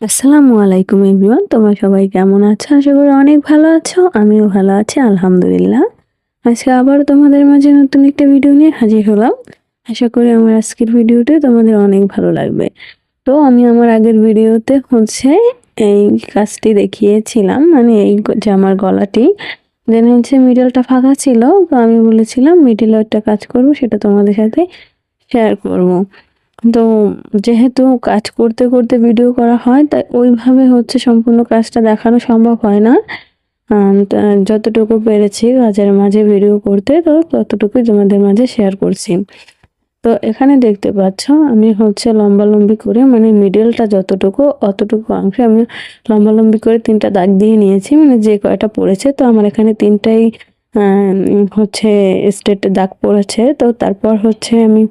আসসালামু আলাইকুম এভরিওয়ান, তোমরা সবাই কেমন আছো? আশা করি অনেক ভালো আছো, আমিও ভালো আছি, আলহামদুলিল্লাহ। আজকে আবার তোমাদের মাঝে নতুন একটা ভিডিও নিয়ে হাজির হলাম। আশা করি আমার আজকের ভিডিওটা তোমাদের অনেক ভালো লাগবে। তো আমি আমার আগের ভিডিওতে হচ্ছে এই কাজটি দেখিয়েছিলাম মানে এই যে আমার গলাটি। দেন হচ্ছে মিডলটা ফাঁকা ছিল, তো আমি বলেছিলাম মিডিলে একটা কাজ করব, সেটা তোমাদের সাথে শেয়ার করব। তো যেহেতু কাজ করতে করতে ভিডিও করা হয়, তাই ওইভাবে হচ্ছে সম্পূর্ণ কাজটা দেখানো সম্ভব হয় না। যতটুকু পেরেছি কাজের মাঝে ভিডিও করতে, তো ততটুকুই তোমাদের মাঝে শেয়ার করছি। তো এখানে দেখতে পাচ্ছ, আমি হচ্ছে লম্বালম্বি করে মানে মিডলটা যতটুকু, অতটুকু অংশে আমি লম্বালম্বি করে তিনটা দাগ দিয়ে নিয়েছি মানে যে কয়টা পড়েছে, তো আমার এখানে তিনটাই হচ্ছে স্টেট দাগ পড়েছে। তো তারপর হচ্ছে আমি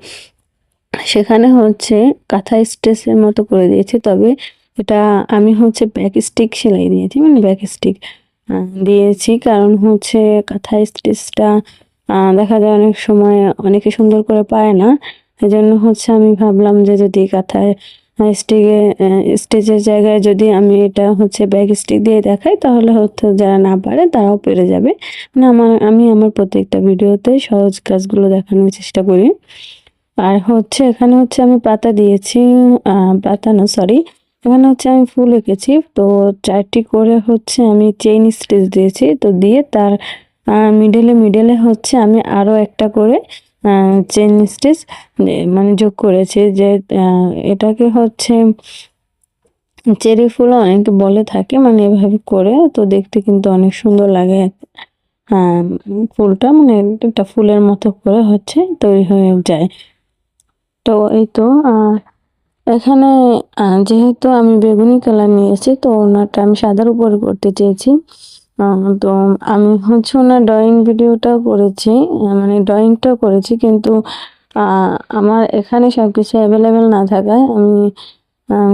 সেখানে হচ্ছে কাঁথা স্টেচের মতো করে দিয়েছি, তবে এটা আমি হচ্ছে ব্যাক স্টিক সেলাই দিয়েছি মানে ব্যাক স্টিক দিয়েছি। কারণ হচ্ছে কাঁথা স্টেচটা দেখা যায় অনেক সময় অনেকে সুন্দর করে পায় না। এই জন্য হচ্ছে আমি ভাবলাম যে যদি কাঁথায় স্টিকে স্টেজের জায়গায় যদি আমি এটা হচ্ছে ব্যাক স্টিক দিয়ে দেখাই, তাহলে হচ্ছে যারা না পারে তারাও পেরে যাবে। মানে আমার, আমি আমার প্রত্যেকটা ভিডিওতে সহজ কাজগুলো দেখানোর চেষ্টা করি। আর হচ্ছে এখানে হচ্ছে আমি পাতা দিয়েছি পাতা না সরি এখানে হচ্ছে আমি ফুল এঁকেছি। তো চারটি করে হচ্ছে আমি চেইন স্টিচ দিয়েছি। তো দিয়ে তার মিডলে মিডেলে হচ্ছে আমি আরও একটা করে চেইন স্টিচ মানে যোগ করেছি যে এটাকে হচ্ছে চেরি ফুলও অনেকে বলে থাকে মানে এভাবে করে। তো দেখতে কিন্তু অনেক সুন্দর লাগে। ফুলটা মানে একটা ফুলের মতো করে হচ্ছে তৈরি হয়ে যায়। তো এই তো, আর এখানে যেহেতু আমি বেগুনি কালার নিয়েছি, তো ওনারটা আমি সাদার উপরে করতে চেয়েছি। তো আমি হচ্ছে ওনার ড্রয়িং ভিডিওটাও করেছি মানে ড্রয়িংটাও করেছি, কিন্তু আমার এখানে সব কিছু অ্যাভেলেবেল না থাকায় আমি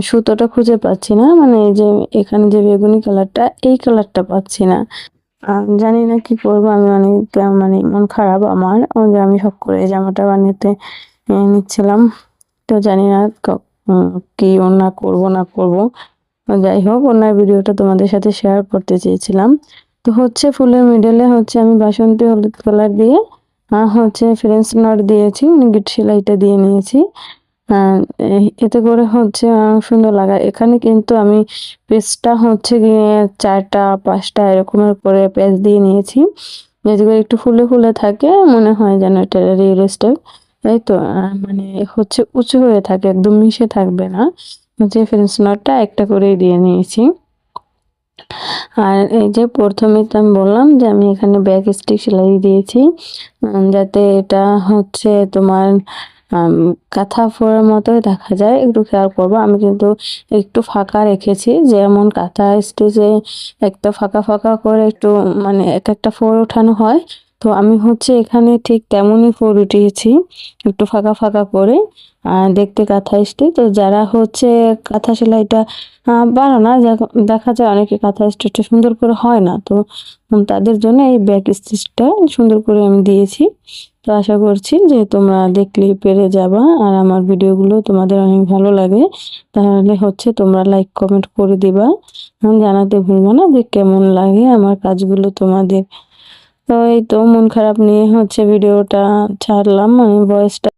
সুতোটা খুঁজে পাচ্ছি না। মানে এই যে এখানে যে বেগুনি কালারটা, এই কালারটা পাচ্ছি না। জানি না কি করব, আমি অনেক মানে মন খারাপ আমার যে আমি সব করে জামাটা বানাতে নিচ্ছিলাম। তো জানি না কি অন্য করব, না করব। যাই হোক ওনার ভিডিওটা তোমাদের সাথে শেয়ার করতে চেয়েছিলাম। তো হচ্ছে ফুলের মিডলে হচ্ছে আমি বাসন্তী হলুদ কালার দিয়ে, আর হচ্ছে ফ্রেন্স নট দিয়েছি মানে গিট সেলাইটা দিয়ে নিয়েছি। এতে করে হচ্ছে সুন্দর লাগা। এখানে কিন্তু আমি পেস্টটা হচ্ছে গিয়ে চারটা, পাঁচটা এরকমের করে পেস্ট দিয়ে নিয়েছি। যেগুলো একটু ফুলে ফুলে থাকে, মনে হয় যেন এটা রিয়েল স্টেপ তাই তো মানে হচ্ছে উঁচু হয়ে থাকে, একদম মিশে থাকবে না। হচ্ছে ফ্রেন্স নটটা একটা করেই দিয়ে নিয়েছি। আর এই যে প্রথমে তো আমি বললাম যে আমি এখানে ব্যাক স্টিক সেলাই দিয়েছি যাতে এটা হচ্ছে তোমার কাঁথা ফোড়ার মতোই দেখা যায়। একটু খেয়াল করব, আমি কিন্তু একটু ফাঁকা রেখেছি। যেমন কাঁথা স্টিচে একটা ফাঁকা ফাঁকা করে একটু মানে এক একটা ফোর ওঠানো হয় তো আমি হচ্ছে এখানে ঠিক তেমনই ফুল উঠিয়েছি, একটু ফাঁকা ফাঁকা করে দেখতে কাঁথা স্টিচ। তো যারা হচ্ছে কাঁথা সেলাইটা পারো না দেখা যায় অনেকে কাঁথা স্টিচটা সুন্দর করে হয় না, তো তাদের জন্য এই ব্যাক স্টিচটা সুন্দর করে আমি দিয়েছি। তো আশা করছি যে তোমরা দেখলে পেরে যাবা, আর আমার ভিডিওগুলো তোমাদের অনেক ভালো লাগে। তাহলে হচ্ছে তোমরা লাইক, কমেন্ট করে দিবা। জানাতে ভুলবো না যে কেমন লাগে আমার কাজগুলো তোমাদের। তো এই তো মন খারাপ নিয়ে হচ্ছে ভিডিওটা ছাড়লাম মানে ভয়েসটা